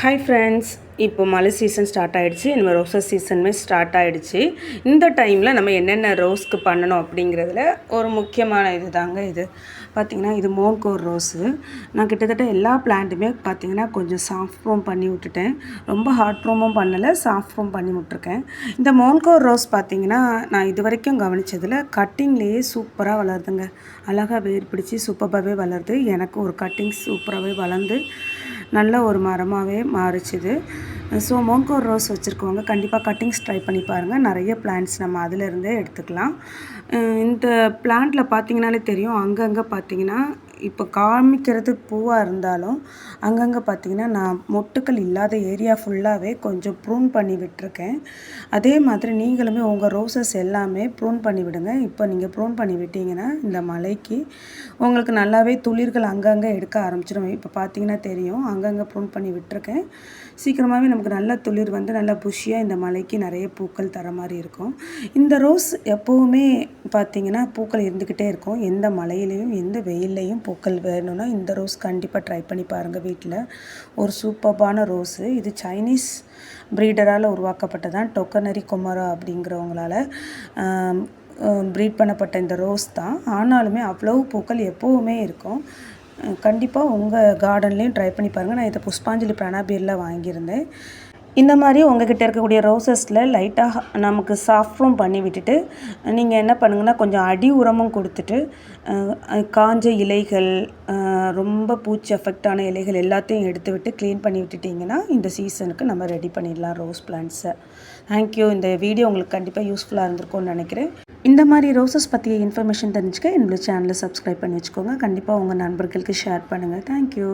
Hi friends இப்போ மழை season start ஆகிடுச்சு நம்ம ரோசஸ் சீசனுமே ஸ்டார்ட் ஆகிடுச்சு இந்த டைமில் நம்ம என்னென்ன ரோஸ்க்கு பண்ணணும் அப்படிங்கிறதுல ஒரு முக்கியமான இது தாங்க இது. பார்த்திங்கன்னா இது மோன்கோர் ரோஸு நான் கிட்டத்தட்ட எல்லா பிளான்ட்டுமே பார்த்திங்கன்னா கொஞ்சம் சாஃப்ட் ரோம் பண்ணி விட்டுட்டேன். ரொம்ப ஹார்ட் ரோமும் பண்ணலை சாஃப்ட் ரோம் பண்ணி விட்ருக்கேன் இந்த மோன்கோர் ரோஸ் பார்த்திங்கன்னா நான் இது வரைக்கும் கவனித்ததில் கட்டிங்லேயே சூப்பராக வளருதுங்க. அழகாக வேர் பிடிச்சி சூப்பராகவே வளருது. எனக்கு ஒரு கட்டிங் சூப்பராகவே வளர்ந்து நல்ல ஒரு மரமாகவே மாறிச்சுது. ஸோ மோங்கோர் ரோஸ் வச்சுருக்கவங்க கண்டிப்பாக கட்டிங்ஸ் ட்ரை பண்ணி பாருங்கள் நிறைய பிளான்ட்ஸ் நம்ம அதிலிருந்தே எடுத்துக்கலாம். இந்த பிளான்ட்டில் பார்த்தீங்கனாலே தெரியும். அங்கங்கே பார்த்தீங்கன்னா இப்போ காமிக்கிறது பூவாக இருந்தாலும் அங்கங்கே பார்த்திங்கன்னா நான் மொட்டுக்கள் இல்லாத ஏரியா ஃபுல்லாகவே கொஞ்சம் ப்ரூன் பண்ணி விட்டுருக்கேன். அதே மாதிரி நீங்களுமே உங்கள் ரோசஸ் எல்லாமே ப்ரூன் பண்ணி விடுங்க. இப்போ நீங்கள் ப்ரூன் பண்ணி விட்டிங்கன்னா இந்த மலைக்கு உங்களுக்கு நல்லாவே துளிர்கள் அங்கங்கே எடுக்க ஆரம்பிச்சிடும். இப்போ பார்த்தீங்கன்னா தெரியும் அங்கங்கே ப்ரூன் பண்ணி விட்டுருக்கேன். சீக்கிரமாகவே நமக்கு நல்ல துளிர் வந்து நல்லா புஷியாக இந்த மலைக்கு நிறைய பூக்கள் தர மாதிரி இருக்கும். இந்த ரோஸ் எப்போவுமே பார்த்திங்கன்னா பூக்கள் இருந்துக்கிட்டே இருக்கும். எந்த மலையிலையும் எந்த வெயில்லையும் பூக்கள் வேணும்னா இந்த ரோஸ் கண்டிப்பாக ட்ரை பண்ணி பாருங்கள் வீட்டில் ஒரு சூப்பர்பான ரோஸு இது சைனீஸ் ப்ரீடரால் உருவாக்கப்பட்டதான் டொக்கனரி குமரா அப்படிங்கிறவங்களால ப்ரீட் பண்ணப்பட்ட இந்த ரோஸ் தான். ஆனாலுமே அவ்வளோ பூக்கள் எப்போவுமே இருக்கும். கண்டிப்பாக உங்கள் கார்டன்லேயும் ட்ரை பண்ணி பாருங்கள் நான் இதை புஷ்பாஞ்சலி பிரணாபீரில் வாங்கியிருந்தேன். இந்த மாதிரி உங்ககிட்ட இருக்கக்கூடிய ரோசஸில் லைட்டாக நமக்கு சாஃப்டும் பண்ணி விட்டுட்டு நீங்கள் என்ன பண்ணுங்கன்னா கொஞ்சம் அடி உரமும் கொடுத்துட்டு காஞ்ச இலைகள் ரொம்ப பூச்சி எஃபெக்டான இலைகள் எல்லாத்தையும் எடுத்து விட்டு க்ளீன் பண்ணி விட்டுட்டிங்கன்னா இந்த சீசனுக்கு நம்ம ரெடி பண்ணிடலாம் ரோஸ் பிளான்ட்ஸை தேங்க்யூ இந்த வீடியோ உங்களுக்கு கண்டிப்பாக யூஸ்ஃபுல்லாக இருந்திருக்கும்னு நினைக்கிறேன். இந்த மாதிரி ரோசஸ் பற்றிய இன்ஃபர்மேஷன் தெரிஞ்சுக்க என்னோடய சேனலை சப்ஸ்கிரைப் பண்ணி வச்சுக்கோங்க. கண்டிப்பாக உங்கள் நண்பர்களுக்கு ஷேர் பண்ணுங்கள் தேங்க்யூ